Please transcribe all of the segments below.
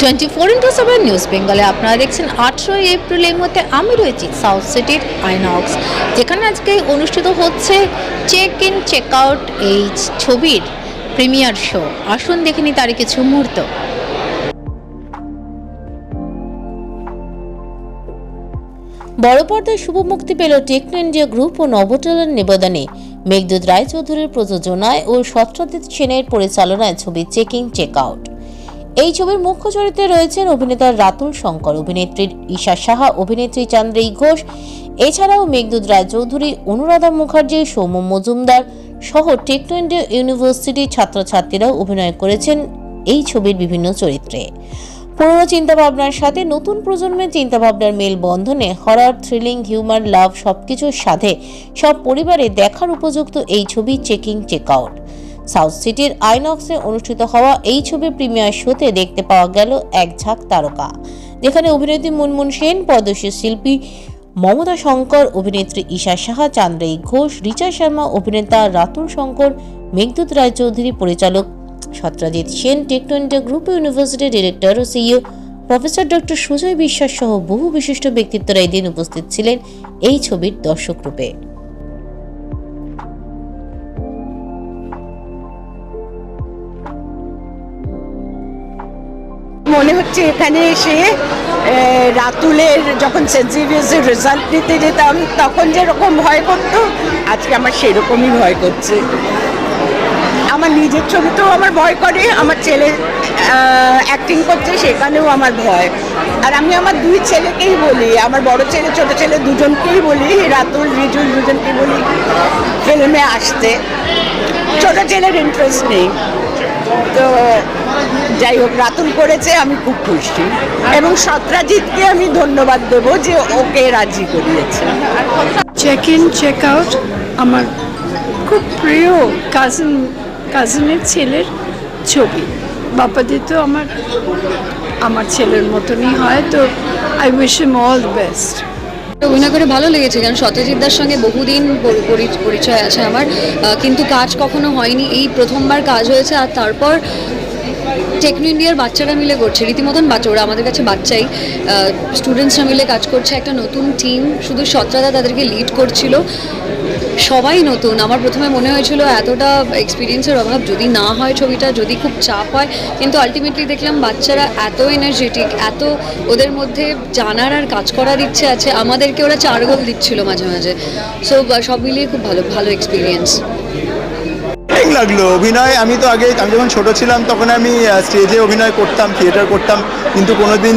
Twenty four into seven news বেঙ্গলে আপনারা দেখছেন আঠেরোই এপ্রিল এই মুহূর্তে আমি রয়েছি সাউথ সিটির আইনক্স, যেখানে আজকে অনুষ্ঠিত হচ্ছে চেক ইন চেক আউট এই ছবির প্রিমিয়ার শো আসুন দেখে নি তারই কিছু মুহূর্ত। বড় পর্দায় শুভ মুক্তি পেল টেকনো ইন্ডিয়া গ্রুপ ও নবটলের নিবেদনে। মেঘদূত রায়চৌধুরীর প্রযোজনায় ও সত্রজিৎ সেনের পরিচালনায় ছবি চেকিং চেক আউট এই ছবির মুখ্য চরিত্রে রয়েছেন অভিনেতা রাতুল শঙ্কর, অভিনেত্রী ঈশা সাহা, অভিনেত্রী চান্দ্রী ঘোষ। এছাড়াও মেঘদুদ রায় চৌধুরী অনুরাধা মুখার্জি, সৌম্য মজুমদার সহ টেকনো ইন্ডিয়া ইউনিভার্সিটির ছাত্রছাত্রীরাও অভিনয় করেছেন এই ছবির বিভিন্ন চরিত্রে। পুরনো চিন্তাভাবনার সাথে নতুন প্রজন্মের চিন্তাভাবনার মেল বন্ধনে হরার, থ্রিলিং, হিউমার, লাভ সবকিছুর সাথে সব পরিবারে দেখার উপযুক্ত এই ছবি চেকিং, চেক আউট। সাউথ সিটির আইনক্সে অনুষ্ঠিত হওয়া এই ছবির প্রিমিয়ার শোতে দেখতে পাওয়া গেল এক ঝাঁক তারকা। যেখানে অভিনেত্রী মুনমুন সেন পদ্মশ্রী শিল্পী মমতা শঙ্কর, অভিনেত্রী ঈশা সাহা চান্দ্রেই ঘোষ, রিচা শর্মা, অভিনেতা রাতুল শঙ্কর, মেঘদূত রায়চৌধুরী, পরিচালক Satrajit Sen techno India group ইউনিভার্সিটির ডিরেক্টর ও CEO professor doctor Sujoy Biswas সহ বহু বিশিষ্ট ব্যক্তিত্বরা এদিন উপস্থিত ছিলেন এই ছবির দর্শক রূপে। মনে হচ্ছে এখানে এসে রাতুলের যখন সেন্ট রেজাল্ট নিতে যেতাম, তখন যেরকম ভয় করতো, আজকে আমার সেরকমই ভয় করছে। আমার নিজের ছবিতেও আমার ভয় করে, আমার ছেলে অ্যাক্টিং করছে, সেখানেও আমার ভয়। আর আমি আমার দুই ছেলেকেই বলি, আমার বড় ছেলে, ছোট ছেলে দুজনকেই বলি, রাতুল, রিজুল দুজনকে বলি, ফিল্মে আসতে। ছোট ছেলের ইন্টারেস্ট নেই। তো, যাই হোক, রাতুল করেছে, আমি খুব খুশি। এবং সত্রাজিৎকে আমি ধন্যবাদ দেবো যে ওকে রাজি করিয়েছে। চেক ইন চেক আউট আমার খুব প্রিয় কাজিন কাজিনের ছেলের ছবি। বাপাদি তো আমার আমার ছেলের মতনই হয়, তো I wish him all the best অভিনয় করে ভালো লেগেছে, কারণ সত্যজিৎ সত্যজিৎদার সঙ্গে বহুদিন পরি- পরি- পরিচয় আছে আমার কিন্তু কাজ কখনো হয়নি। এই প্রথমবার কাজ হয়েছে আর তারপর টেকনো ইন্ডিয়ার বাচ্চারা মিলে করছে, রীতিমতন বাচ্চা, ওরা আমাদের কাছে বাচ্চাই। স্টুডেন্টসরা মিলে কাজ করছে, একটা নতুন টিম শুধু সত্রাদা তাদেরকে লিড করছিল। সবাই নতুন। আমার প্রথমে মনে হয়েছিল এতটা এক্সপিরিয়েন্সের অভাব। যদি না হয় ছবিটা, যদি খুব চাপ হয়, কিন্তু আলটিমেটলি দেখলাম বাচ্চারা এত এনার্জেটিক এত ওদের মধ্যে জানার আর কাজ করার ইচ্ছে আছে। আমাদেরকে ওরা চার গোল দিচ্ছিল মাঝে মাঝে। সো সব মিলিয়ে খুব ভালো ভালো এক্সপিরিয়েন্স লাগল। অভিনয়, আমি তো আগে আমি যখন ছোটো ছিলাম, তখন আমি স্টেজে অভিনয় করতাম থিয়েটার করতাম। কিন্তু কোনোদিন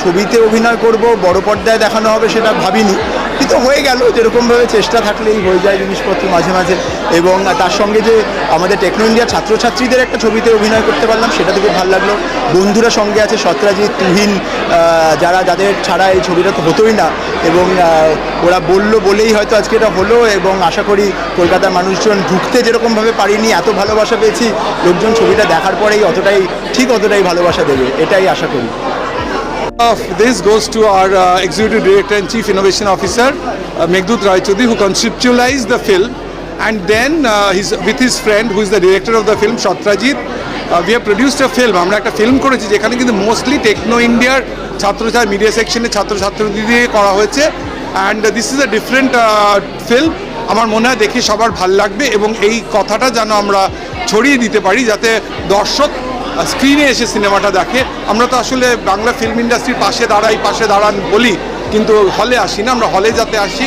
ছবিতে অভিনয় করব, বড় পর্দায় দেখানো হবে সেটা ভাবিনি। কিন্তু হয়ে গেল, যেরকমভাবে চেষ্টা থাকলেই হয়ে যায় জিনিসপত্র মাঝে মাঝে। এবং তার সঙ্গে যে আমাদের টেকনো ইন্ডিয়ার ছাত্রছাত্রীদের একটা ছবিতে অভিনয় করতে পারলাম, সেটা খুব ভালো লাগল। বন্ধুরা সঙ্গে আছে সত্রাজিৎ তুহিন যারা, যাদের ছাড়া এই ছবিটা তো হতোই না। এবং ওরা বলল বলেই হয়তো আজকে এটা হলো এবং আশা করি কলকাতার মানুষজন ঢুকতে যেরকমভাবে পারিনি, এত ভালোবাসা পেয়েছি, লোকজন ছবিটা দেখার পরেই অতটাই, ঠিক অতটাই ভালোবাসা দেবে, এটাই আশা করি। Of this goes to our uh, Executive Director and Chief Innovation Officer, uh, Meghdut Raichudhi, who conceptualized the film. And then uh, he's, with his friend, who is the director of the film, Shatrajit, uh, we have produced a film. আমরা একটা film করেছি যেখানে কিন্তু mostly techno ইন্ডিয়ার ছাত্রছাত্রী media সেকশনের ছাত্রছাত্রী দিয়ে করা হয়েছে and this is a different film আমার মনে হয় দেখে সবার ভালো লাগবে এবং এই কথাটা যেন আমরা ছড়িয়ে দিতে পারি যাতে দর্শক স্ক্রিনে এসে সিনেমাটা দেখে। আমরা তো আসলে বাংলা ফিল্ম ইন্ডাস্ট্রির পাশে দাঁড়াই, পাশে দাঁড়ান বলি, কিন্তু হলে আসি না, আমরা হলে যাতে আসি।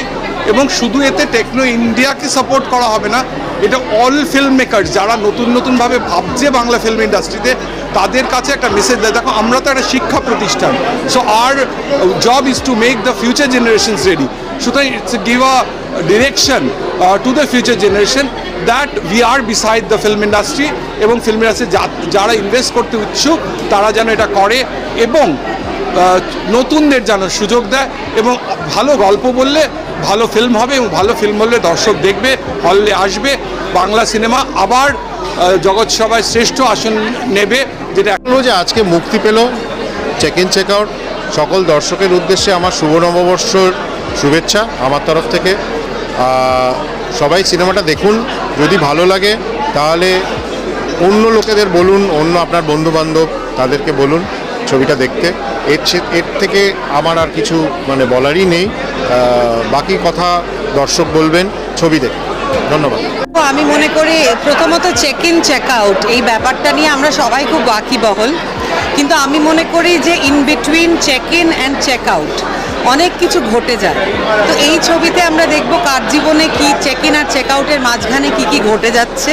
এবং শুধু এতে টেকনো ইন্ডিয়াকে সাপোর্ট করা হবে না, এটা অল ফিল্ম মেকার যারা নতুন নতুনভাবে ভাবছে বাংলা ফিল্ম ইন্ডাস্ট্রিতে তাদের কাছে একটা মেসেজ দেয়, দেখো, আমরা তো একটা শিক্ষা প্রতিষ্ঠান so our job is to make the future generations ready সুতরাং it's give a direction to the future generation that we are beside the film industry এবং ফিল্ম ইন্ডাস্ট্রি যারা ইনভেস্ট করতে ইচ্ছুক, তারা যেন এটা করে এবং নতুনদের যেন সুযোগ দেয় এবং ভালো গল্প বললে ভালো ফিল্ম হবে এবং ভালো ফিল্ম বললে দর্শক দেখবে হলে আসবে, বাংলা সিনেমা আবার জগৎ সভায় শ্রেষ্ঠ আসন নেবে, যেটা হলো যে আজকে মুক্তি পেল চেক ইন চেক আউট সকল দর্শকের উদ্দেশ্যে আমার শুভ নববর্ষর শুভেচ্ছা, আমার তরফ থেকে। সবাই সিনেমাটা দেখুন। যদি ভালো লাগে, তাহলে অন্য লোকেদের বলুন, অন্য আপনার বন্ধু বান্ধব তাদেরকে বলুন ছবিটা দেখতে। এর এর থেকে আমার আর কিছু মানে বলারই নেই। বাকি কথা দর্শক বলবেন, ছবি দেখে ধন্যবাদ। আমি মনে করি, প্রথমত চেক ইন চেক আউট এই ব্যাপারটা নিয়ে আমরা সবাই খুব ওয়াকিবহল। কিন্তু আমি মনে করি যে in between check in and check out অনেক কিছু ঘটে যায়। তো এই ছবিতে আমরা দেখব কার জীবনে কি চেক ইন আর চেক আউটের মাঝখানে কি কি ঘটে যাচ্ছে।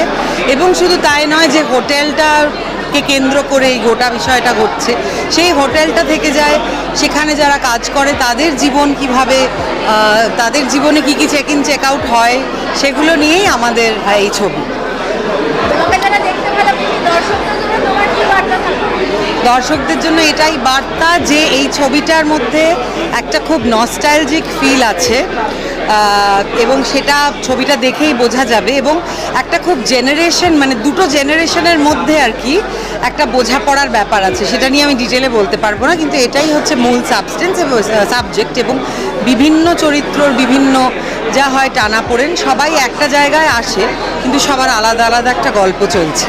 এবং শুধু তাই নয় যে হোটেলটাকে কেন্দ্র করে এই গোটা বিষয়টা ঘটছে। সেই হোটেলটা থেকে যায়, সেখানে যারা কাজ করে, তাদের জীবন কীভাবে তাদের জীবনে কি কি চেক ইন চেক আউট হয়, সেগুলো নিয়েই আমাদের এই ছবি। কি দর্শকদের জন্য এটাই বার্তা যে এই ছবিটার মধ্যে একটা খুব নস্টাইলজিক ফিল আছে। এবং সেটা ছবিটা দেখেই বোঝা যাবে এবং একটা খুব জেনারেশন মানে দুটো জেনারেশনের মধ্যে আর কি একটা বোঝাপড়ার ব্যাপার আছে। সেটা নিয়ে আমি ডিটেলে বলতে পারব না, কিন্তু এটাই হচ্ছে মূল সাবস্টেন্স এবং সাবজেক্ট এবং বিভিন্ন চরিত্রর বিভিন্ন যা হয় টানাপোড়েন সবাই একটা জায়গায় আসে, কিন্তু সবার আলাদা আলাদা একটা গল্প চলছে।